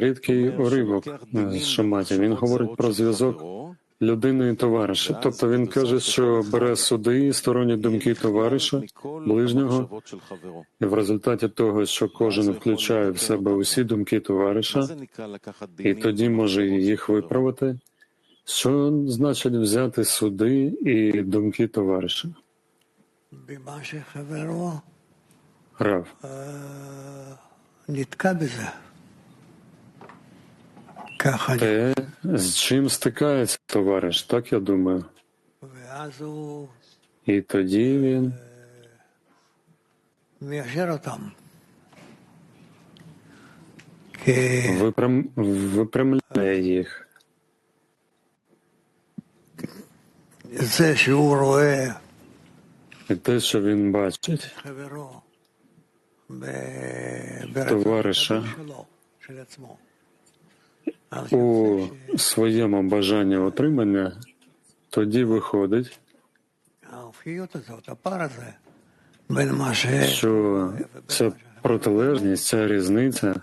рідкий уривок е, з Шаматі. Він говорить про зв'язок людини і товариша. Тобто він каже, що бере суди і сторонні думки товариша, ближнього, і в результаті того, що кожен включає в себе усі думки товариша, і тоді може їх виправити. Що значить взяти суди і думки товариша? Рав. Те, з чим стикається товариш, так я думаю. І тоді він випрям... випрямляє їх. І те, що він бачить, товариша у своєму бажанні отримання, тоді виходить, що ця протилежність, ця різниця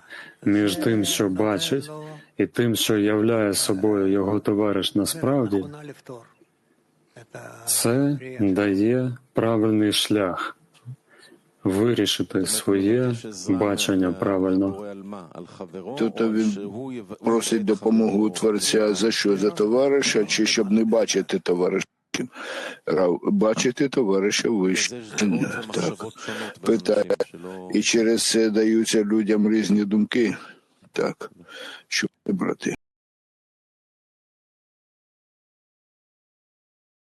між тим, що бачить, і тим, що являє собою його товариш насправді, це дає правильний шлях вирішити своє бачення правильно. Тут він просить допомогу у творця за що? За товариша, чи щоб не бачити товариша? Бачити товариша вище. Так. Питає, і через це даються людям різні думки. Так, не брати.